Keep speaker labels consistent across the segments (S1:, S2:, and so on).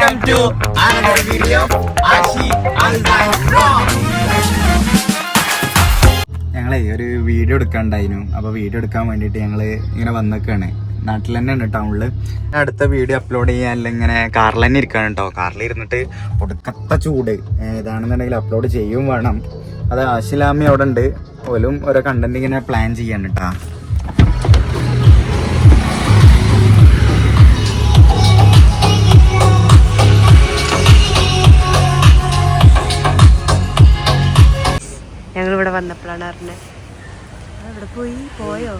S1: Welcome to Ashi Alzheimer Vlog. ഞങ്ങളെ ഒരു video എടുക്കാണ്ടായിരുന്നു അപ്പോൾ വീഡിയോ എടുക്കാൻ വേണ്ടിയിട്ട് ഞങ്ങൾ ഇങ്ങനെ വന്നേക്കാണ്. നാട്ടിൽ തന്നെ ഉണ്ട് ടൗണിൽ അടുത്ത വീഡിയോ അപ്ലോഡ് ചെയ്യാൻ ഇങ്ങനെ കാറിൽ തന്നെ ഇരിക്കാണ് കേട്ടോ കാറിൽ ഇരുന്നിട്ട് ഒടുക്കത്ത ചൂട്. ഇതാണെന്നുണ്ടെങ്കിൽ അപ്ലോഡ് ചെയ്യും വേണം. അത് ആശിലാമി അവിടെ ഉണ്ട്. പോലും ഓരോ കണ്ടന്റ് ഇങ്ങനെ പ്ലാൻ ചെയ്യാൻ കേട്ടാ
S2: വന്നപ്പോഴാണ് അവിടെ പോയി? പോയോ?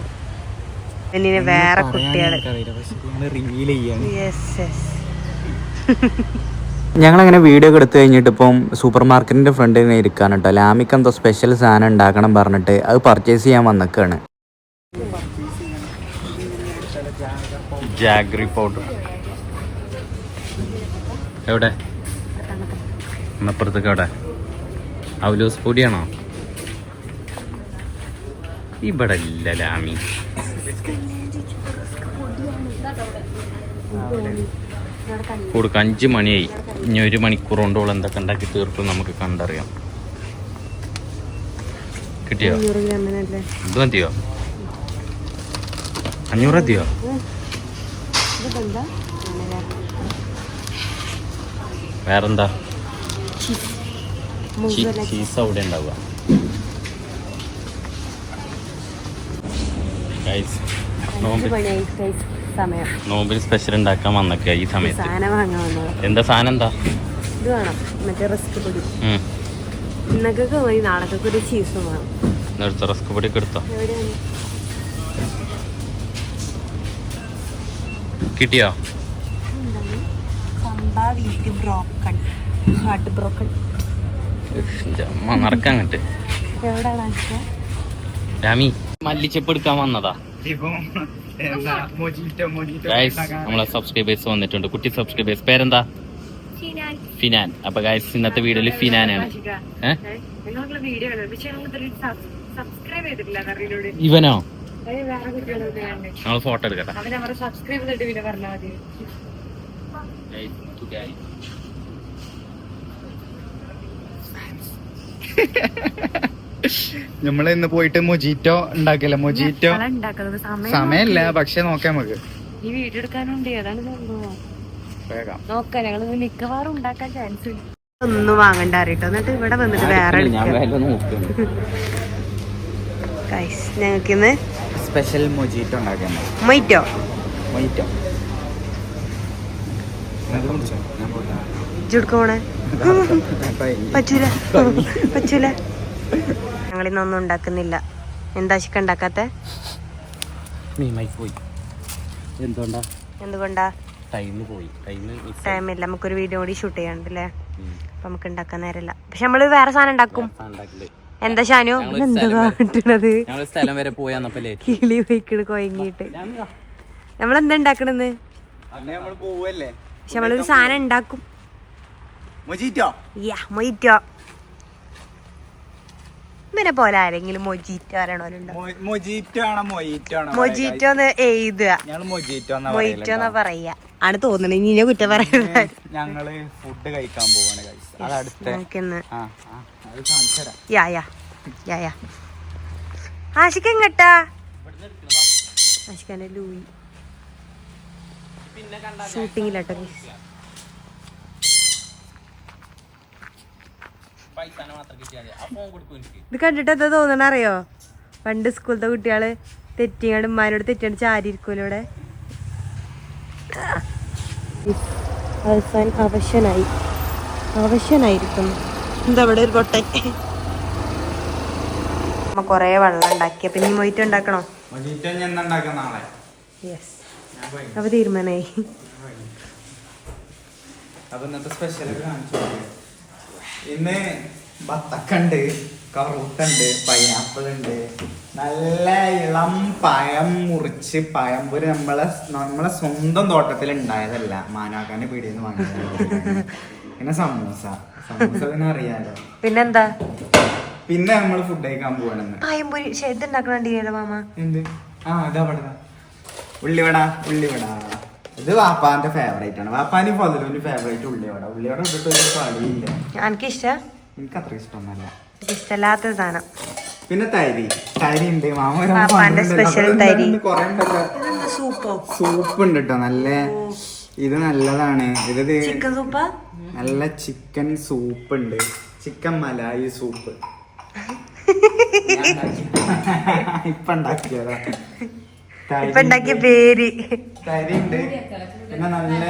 S2: എന്നിനെ വേറെ
S1: ചെയ്യാണ്
S2: യെസ് യെസ്
S3: ഞങ്ങളങ്ങനെ വീഡിയോ ഒക്കെ എടുത്തു കഴിഞ്ഞിട്ട് ഇപ്പം സൂപ്പർ മാർക്കറ്റിന്റെ ഫ്രണ്ടിൽ നിന്ന് ഇരിക്കുകയാണ് കേട്ടോ ലാമിക്ക് എന്തോ സ്പെഷ്യൽ സാധനം ഉണ്ടാക്കണം പറഞ്ഞിട്ട് അത് പർച്ചേസ് ചെയ്യാൻ വന്നേക്കാണ്.
S4: ജാഗ്രി പൗഡർ എവിടെ? അപ്പുറത്തേക്ക് എവിടെ ഔലോസ് പൊടിയാണോ? ഇവിടെ ഇല്ല ലാമി. കൊടുക്ക അഞ്ച് മണിയായി. ഇനി ഒരു മണിക്കൂർ കൊണ്ടോളം എന്തൊക്കെ ഉണ്ടാക്കി തീർക്കും നമുക്ക് കണ്ടറിയാം. കിട്ടിയോ? ഇത് മതിയോ? അഞ്ഞൂറ് മതിയോ? വേറെന്താ? ചീസ് അവിടെ ഉണ്ടാവുക Guys,
S2: അഞ്ച്
S4: നോമ്പിൽ സ്പെഷ്യൽ ഉണ്ടാക്കാൻ വന്നൊക്കെ ഈ സമയത്ത്. എന്താ സാധനം എന്താ?
S2: ഇത് വേണം. മറ്റേ റിസ്ക് പൊടി. ഇന്നൊക്കെ പോയി നാളേക്കൊക്കെ ഒരു ചീസും വേണം.
S4: എടുത്തോ റസ്ക് എടുത്തോ? കിട്ടിയോ?
S2: എവിടെയാണ്
S4: രാമി. മല്ലിച്ചപ്പ് എടുക്കാൻ വന്നതാ നമ്മളെ സബ്സ്ക്രൈബേഴ്സ് വന്നിട്ടുണ്ട്. കുട്ടി സബ്സ്ക്രൈബേഴ്സ് പേരെന്താ? ഫിനാൻ. അപ്പൊ ഗായ്സ് ഇന്നത്തെ വീഡിയോയിൽ ഫിനാനാണ്. ഇവനോ? നമ്മൾ ഫോട്ടോ എടുക്കട്ടെ.
S2: സബ്സ്ക്രൈബ്
S1: നമ്മൾ ഇന്ന് പോയിട്ട് മൊജീറ്റോ ഉണ്ടാക്കില്ല? മൊജീറ്റോ
S2: സമയല്ല
S1: സമയമില്ല പക്ഷെ നോക്കാം നമുക്ക്
S2: ഈ വീഡിയോ എടുക്കാനുണ്ട്. ഏതാണ് സംഭവം
S1: വേഗം.
S2: നോക്കാം. ഞങ്ങൾ മിക്കവാറും ഉണ്ടാക്കാൻ ചാൻസ് ഒന്നും വാങ്ങണ്ട അറിയട്ടോ. എന്നിട്ട് ഇവിടെ വന്നിട്ട് വേറെ
S4: ഞാൻ വില നോക്കുന്നു
S2: ഞങ്ങൾക്ക് ഇന്ന്
S1: സ്പെഷ്യൽ മൊജീറ്റോ ഉണ്ടാക്കാൻ
S2: മൊയ്റ്റോ.
S1: മൊജീറ്റോ
S2: ചുടുക്കോണേ പറ്റൂല. പറ്റൂല. ഞങ്ങളിന്നൊന്നും ഉണ്ടാക്കുന്നില്ല. എന്താ ശിക്ക ഉണ്ടാക്കാത്ത?
S4: പോയി. എന്തുകൊണ്ടാ?
S2: എന്തുകൊണ്ടാ?
S4: ടൈം പോയി. ടൈം
S2: ടൈമില്ല. നമുക്കൊരു വീഡിയോ കൂടി ഷൂട്ട് ചെയ്യാണ്ടല്ലേ അപ്പൊ നമുക്ക് ഉണ്ടാക്കാൻ നേരമില്ല. പക്ഷെ നമ്മൾ വേറെ സാധനം ഉണ്ടാക്കും. എന്താ ഷാനു? എന്താ കാട്ടണത്
S4: ഞങ്ങൾ സ്ഥലം വരെ പോയി
S2: കിളി പോയിക്കണ് കൊയങ്ങിയിട്ട്. നമ്മളെന്താ ഉണ്ടാക്കണെന്ന്? പക്ഷെ നമ്മളൊരു സാധനം ഉണ്ടാക്കും.
S1: മൊജീറ്റോ?
S2: യാ മൊയ്റ്റോ ഇവനെ പോലെ ആരെങ്കിലും മൊജീറ്റോ അറിയണോലുണ്ടോ
S1: മൊജീറ്റോ
S2: എന്ന് എഴുതുക.
S1: മൊജീറ്റോ എന്നാ
S2: പറയാ. ആണ് തോന്നണ ഇനി കുറ്റം പറയുന്നത്
S1: ഞങ്ങൾ ഫുഡ് കഴിക്കാൻ പോവാണ്
S2: ആശിക്ക് എങ്ങട്ടാ? ആശിക്കാന്റെ ലൂയി. ഷൂട്ടിങ്ങിലാട്ടോ ഇത് കണ്ടിട്ട് എന്താ തോന്നണ അറിയോ? പണ്ട് സ്കൂളത്തെ കുട്ടികൾ തെറ്റിങ്ങാണ്ട് ഉമ്മാനോട് തെറ്റിയാണ് ചാരി ഇരിക്കൂലോ ഇവിടെ. അവസാനം അവശനായി. അവശനായിരിക്കുന്നു. എന്താ ഇവിടെ ഒരു പൊട്ടൻ? അമ്മ കൊറേ വെള്ളം ഉണ്ടാക്കിയ. പിന്നെ ഇനി മൊയ്റ്റ് ഉണ്ടാക്കണോ? യെസ് അപ്പൊ തീരുമാനമായി
S1: അപ്പൊ ഇന്നത്തെ സ്പെഷ്യൽ കാണിച്ചു. ഇന്ന് ബത്തക്കുണ്ട് കറൂട്ടുണ്ട് പൈനാപ്പിൾ ഉണ്ട് നല്ല ഇളം പഴം മുറിച്ച് പഴംപൊരി നമ്മളെ നമ്മളെ സ്വന്തം തോട്ടത്തിൽ ഉണ്ടായതല്ല മാനാക്കാന്റെ പീടിയിൽ നിന്ന് വാങ്ങിയത് പിന്നെ സമൂസ. സമൂസ പിന്നെ അറിയാലോ.
S2: പിന്നെന്താ?
S1: പിന്നെ നമ്മൾ ഫുഡ് കഴിക്കാൻ പോവാണെന്ന്.
S2: പഴംപൊരി ഷെഡ് ഉണ്ടാക്കണോ മാമ?
S1: എന്ത്? ആ ഇതാ പടതാ ഉള്ളിവട ഉള്ളിവട. ഇത് വാപ്പാന്റെ ഫേവറേറ്റ് ആണ്. വാപ്പാനും ഫതിലുവിന്റെ ഫേവറേറ്റ് ഉള്ളിയോടെ ഉള്ളിയോടെ ഇട്ടിട്ട് ഒരു കളിയില്ല.
S2: എനിക്ക് ഇഷ്ടം
S1: എനിക്ക് അത്ര ഇഷ്ടമൊന്നല്ല
S2: ഇഷ്ടമല്ലാത്ത സാധനം.
S1: പിന്നെ തൈരി. തൈരി ഉണ്ട്. അപ്പോൾ
S2: തൈര്. സൂപ്പോ?
S1: സൂപ്പ് ഉണ്ട് കേട്ടോ നല്ല ഇത് നല്ലതാണ്. ഇത്
S2: ചിക്കൻ സൂപ്പാ?
S1: നല്ല ചിക്കൻ സൂപ്പ് ഉണ്ട്. Chicken malai soup. ഇപ്പൊ ഉണ്ടാക്കിയതാ.
S2: ഇപ്പൊ ഉണ്ടാക്കിയ പേര്.
S1: തരി ഉണ്ട് പിന്നെ നല്ല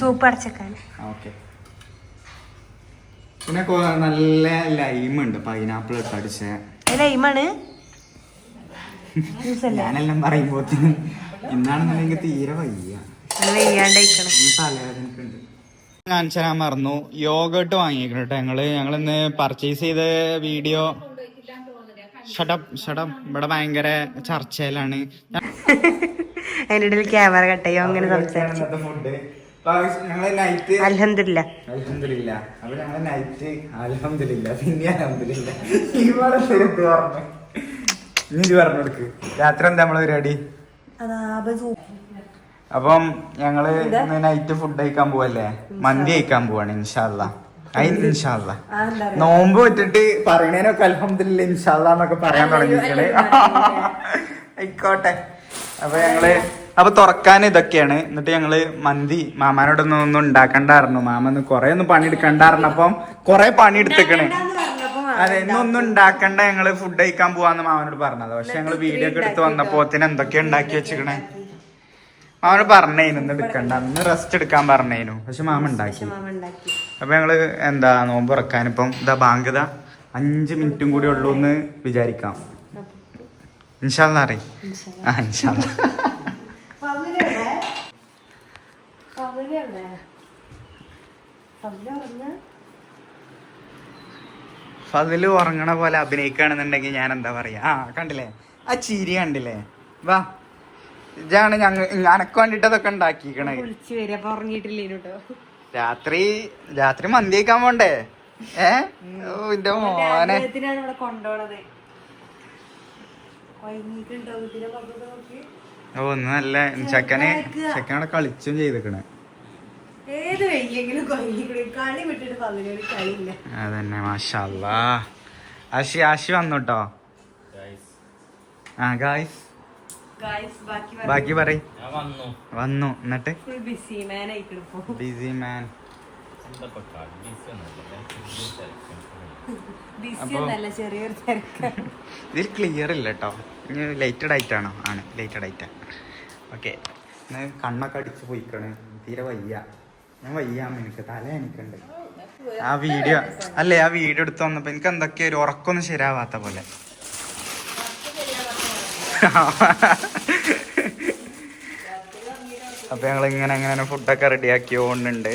S2: സൂപ്പ് അടച്ചക്കാൻ
S1: ഓക്കെ. പിന്നെ നല്ല ലൈം ഉണ്ട്. പൈനാപ്പിൾ ഇട്ട് അടിച്ച.
S2: ലൈമാണ്?
S1: ഞാനെല്ലാം പറയുമ്പോ ഇന്നാണെന്നുണ്ടെങ്കിൽ തീരെ വയ്യ.
S2: ഞാൻ വെയ്യാണ്ടിരിക്കണം
S1: ഈ തലവേദനക്കുണ്ട്. കാണിച്ചു തരാൻ മറന്നു. യോഗട്ട് കേട്ടോ ഞങ്ങൾ. ഞങ്ങളിന്ന് പർച്ചേസ് ചെയ്ത വീഡിയോ ഷടപ്പ് ഇവിടെ ഭയങ്കര ചർച്ചയിലാണ്.
S2: ഇടയിൽ ക്യാമറ കട്ടയോ അങ്ങനെ സംസാരിച്ചു.
S1: നൈറ്റ്
S2: അലഹമില്ല
S1: അലഹമില്ല അപ്പൊ ഞങ്ങൾ നൈറ്റ് അലഹമില്ല പിന്നെ അലഹമില്ല ഇവിടെ പറഞ്ഞു? പറഞ്ഞു കൊടുക്ക്. രാത്രി എന്താ നമ്മളെ പരിപാടി? അപ്പം ഞങ്ങൾ ഇന്ന് നൈറ്റ് ഫുഡ് കഴിക്കാൻ പോവല്ലേ? മന്തി കഴിക്കാൻ പോവാണ് ഇൻഷാല്ല അതിന് ഇൻഷാല്ല നോമ്പ് വെച്ചിട്ട് പറയണേനൊക്കെ അലഹമില്ല ഇൻഷാല്ല എന്നൊക്കെ പറയാൻ തുടങ്ങിയിട്ടുണ്ട് ആയിക്കോട്ടെ. അപ്പൊ ഞങ്ങൾ അപ്പൊ തുറക്കാൻ ഇതൊക്കെയാണ്. എന്നിട്ട് ഞങ്ങൾ മന്തി മാമാനോടൊന്നും ഒന്നും ഉണ്ടാക്കണ്ടായിരുന്നു. മാമ ഒന്ന് കൊറേ ഒന്നും അപ്പം കൊറേ പണി എടുത്തേക്കണേ അതെ ഇന്നൊന്നും ഉണ്ടാക്കണ്ട ഞങ്ങൾ ഫുഡ് കഴിക്കാൻ പോവാന്ന് മാമനോട് പറഞ്ഞത്. പക്ഷെ ഞങ്ങൾ വീഡിയോ ഒക്കെ എടുത്ത് വന്നപ്പോ എന്തൊക്കെയാ ഉണ്ടാക്കി വെച്ചിക്കണേ? മാമന് പറഞ്ഞു ഇന്ന് എടുക്കണ്ട. ഇന്ന് റെസ്റ്റ് എടുക്കാൻ പറഞ്ഞേനു. പക്ഷെ മാമ ഉണ്ടാക്കി. അപ്പൊ ഞങ്ങൾ എന്താ നോമ്പ് ഇറക്കാൻ ഇപ്പം ഇതാ ബാങ്ക് അഞ്ചു മിനിറ്റും കൂടി ഉള്ളൂ എന്ന് വിചാരിക്കാം. ഇൻഷാല്ല അറി ആ ഇൻഷാല്ല ഫതിൽ ഉറങ്ങണ പോലെ അഭിനയിക്കുകയാണെന്നുണ്ടെങ്കിൽ ഞാൻ എന്താ പറയാ? ആ കണ്ടില്ലേ? ആ ചിരി കണ്ടില്ലേ? വാ. ഇതാണ് ഞങ്ങ അനക്ക് വേണ്ടിട്ട് അതൊക്കെ ഉണ്ടാക്കിക്കണേ
S2: കേട്ടോ.
S1: രാത്രി രാത്രി മന്തി കഴിക്കാൻ പോണ്ടേ ഏ ഓ എന്റെ മോനെ. ഓ ഒന്ന് നല്ല ചെക്കനെ ചെക്കനവിടെ കളിച്ചും ചെയ്തേക്കണേ.
S2: ഏത് വയ്യെങ്കിലും കൊയങ്ങിക്കൂടി കളി വിട്ടിട്ട് പതിനൊരു കളിയില്ല.
S1: അതന്നെ മാഷല്ലാ ആശി ആശി വന്നുട്ടോ ആ ഗായ്സ്
S2: ഗായ്സ് ബാക്കി
S1: പറയും.
S4: വന്നു.
S1: വന്നു. എന്നിട്ട്?
S2: ബിസി മാൻ
S1: ബിസി ഇതിൽ ക്ലിയർ ഇല്ല കേട്ടോ ഇനി ലൈറ്റഡ് ആയിട്ടാണോ ആണ്? ലൈറ്റഡ് ആയിട്ടാ. ഓക്കെ കണ്ണൊക്കെ അടിച്ച് പോയിക്കണ്. തീരെ വയ്യ. ഞാൻ വയ്യ എനിക്ക്. തല എനിക്കുണ്ട്. ആ വീഡിയോ അല്ലേ ആ വീഡിയോ എടുത്ത് വന്നപ്പോ എനിക്ക് എന്തൊക്കെയോ ഒരു ഉറക്കൊന്നും ശരിയാവാത്ത പോലെ. അപ്പൊ ഞങ്ങൾ ഇങ്ങനെ ഇങ്ങനെ ഫുഡൊക്കെ റെഡിയാക്കി പോകുന്നുണ്ട്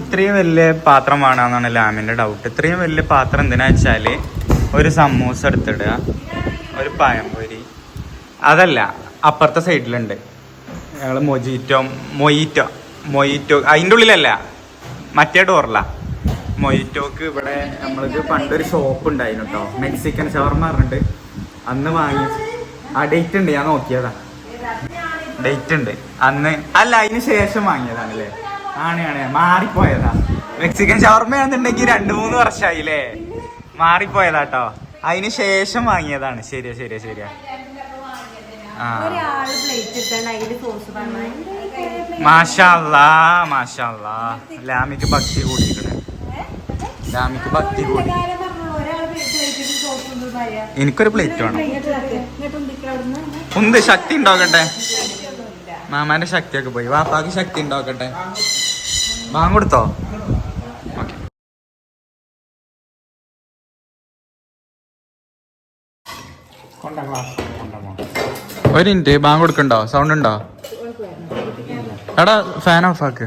S1: ഇത്രയും വലിയ പാത്രം വേണമെന്നാണ് ലാമിന്റെ ഡൗട്ട് ഇത്രയും വലിയ പാത്രം എന്തിനാ വെച്ചാൽ ഒരു സമൂസ എടുത്തിടുക ഒരു പഴംപൊരി. അതല്ല അപ്പുറത്തെ സൈഡിലുണ്ട് ഞങ്ങൾ മൊജീറ്റോ മൊയ്റ്റോ മൊയ്റ്റോ അതിന്റെ ഉള്ളിലല്ല മറ്റേ ഡോറില മൊയ്റ്റോക്ക് ഇവിടെ നമ്മൾക്ക് പണ്ടൊരു ഷോപ്പ് ഉണ്ടായിരുന്നു കേട്ടോ മെക്സിക്കൻ ഷവർമ അന്ന് വാങ്ങി. ആ ഡേറ്റ് ഉണ്ട് ഞാൻ നോക്കിയതാ. ഡേറ്റ് ഉണ്ട്. അന്ന് അല്ല അതിന് ശേഷം വാങ്ങിയതാണ് അല്ലേ ആണ് ആണ്. മാറിപ്പോയതാ. മെക്സിക്കൻ ഷവർമയാണെന്നുണ്ടെങ്കിൽ രണ്ടു മൂന്ന് വർഷമായില്ലേ മാറിപ്പോയതാട്ടോ. അതിന് ശേഷം വാങ്ങിയതാണ്. ശരിയാ ശരിയാ ശരിയാ. മാഷാല്ലാ മാഷാല്ലാ. ലാമിക്ക് ഭക്തി കൂടിയിട്ടുണ്ട്. ലാമിക്ക് ഭക്തി കൂടി. എനിക്കൊരു പ്ലേറ്റ് വേണം. ഉണ്ട് ശക്തി ഉണ്ടാക്കട്ടെ മാമാന്റെ ശക്തിയൊക്കെ പോയി. വാപ്പാക്ക് ശക്തി ഉണ്ടാക്കട്ടെ വാങ്ങൊടുത്തോ ഓക്കെ. ഒരു മിനിറ്റ്. ബാങ്ക് കൊടുക്കണ്ടോ? സൗണ്ട് ഉണ്ടോ? എടാ ഫാൻ ഓഫ് ആക്ക്.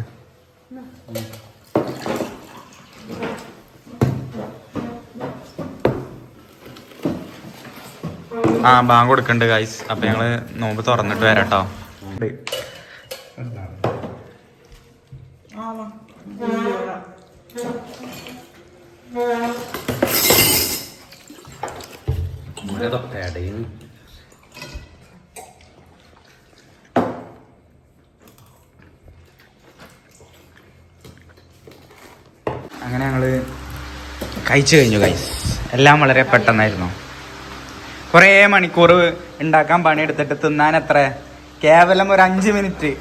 S1: ആ ബാങ്ക് കൊടുക്കണ്ട് ഗൈസ് അപ്പൊ ഞങ്ങൾ നോമ്പ് തുറന്നിട്ട് വരാട്ടോ. അങ്ങനെ ഞങ്ങൾ കഴിച്ചു കഴിഞ്ഞു കൈ എല്ലാം വളരെ പെട്ടെന്നായിരുന്നു. കുറേ മണിക്കൂർ ഉണ്ടാക്കാൻ പണിയെടുത്തിട്ട് തിന്നാൻ എത്ര കേവലം ഒരു അഞ്ച് മിനിറ്റ്.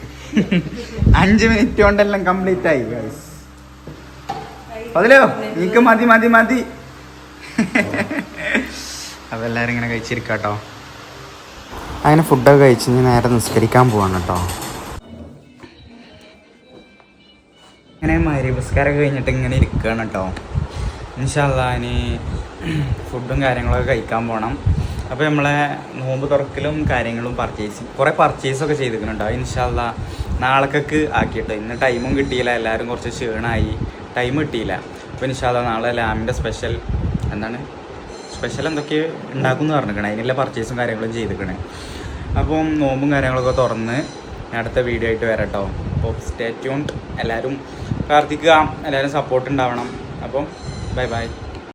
S1: അഞ്ച് മിനിറ്റ് കൊണ്ടെല്ലാം കംപ്ലീറ്റ് ആയി ഗൈസ് അതിലോ? എനിക്ക് മതി മതി മതി. അപ്പൊ എല്ലാവരും ഇങ്ങനെ കഴിച്ചിരിക്കാട്ടോ. അങ്ങനെ ഫുഡൊക്കെ കഴിച്ച് ഇനി നേരെ നിസ്കരിക്കാൻ പോവാണ് കേട്ടോ. ഇങ്ങനെ മാരി പുസ്കാരമൊക്കെ കഴിഞ്ഞിട്ട് ഇങ്ങനെ ഇരിക്കുകയാണ് കേട്ടോ. ഇനി ഫുഡും കാര്യങ്ങളൊക്കെ കഴിക്കാൻ പോകണം അപ്പോൾ നമ്മളെ നോമ്പ് തുറക്കലും കാര്യങ്ങളും പർച്ചേസ് കുറേ പർച്ചേസൊക്കെ ചെയ്തിരിക്കുന്നുണ്ടോ. ഇൻഷാല്ല നാളേക്കൊക്കെ ആക്കിയിട്ട്. ഇന്ന് ടൈമും കിട്ടിയില്ല. എല്ലാവരും കുറച്ച് ക്ഷീണമായി ടൈം കിട്ടിയില്ല. അപ്പോൾ ഇൻഷാല്ല നാളെ ലാമിന്റെ സ്പെഷ്യൽ എന്താണ്? സ്പെഷ്യൽ എന്തൊക്കെ ഉണ്ടാക്കും എന്ന് പറഞ്ഞിരിക്കണേ. അതിനുള്ള പർച്ചേസും കാര്യങ്ങളും ചെയ്തിരിക്കണേ. അപ്പം നോമ്പും കാര്യങ്ങളൊക്കെ തുറന്ന് അടുത്ത വീഡിയോ ആയിട്ട് വരാം കേട്ടോ അപ്പോൾ സ്റ്റേ ട്യൂൺ എല്ലാവരും പ്രാർത്ഥിക്കുക. എല്ലാവരും സപ്പോർട്ട് ഉണ്ടാവണം. അപ്പം ബൈ ബൈ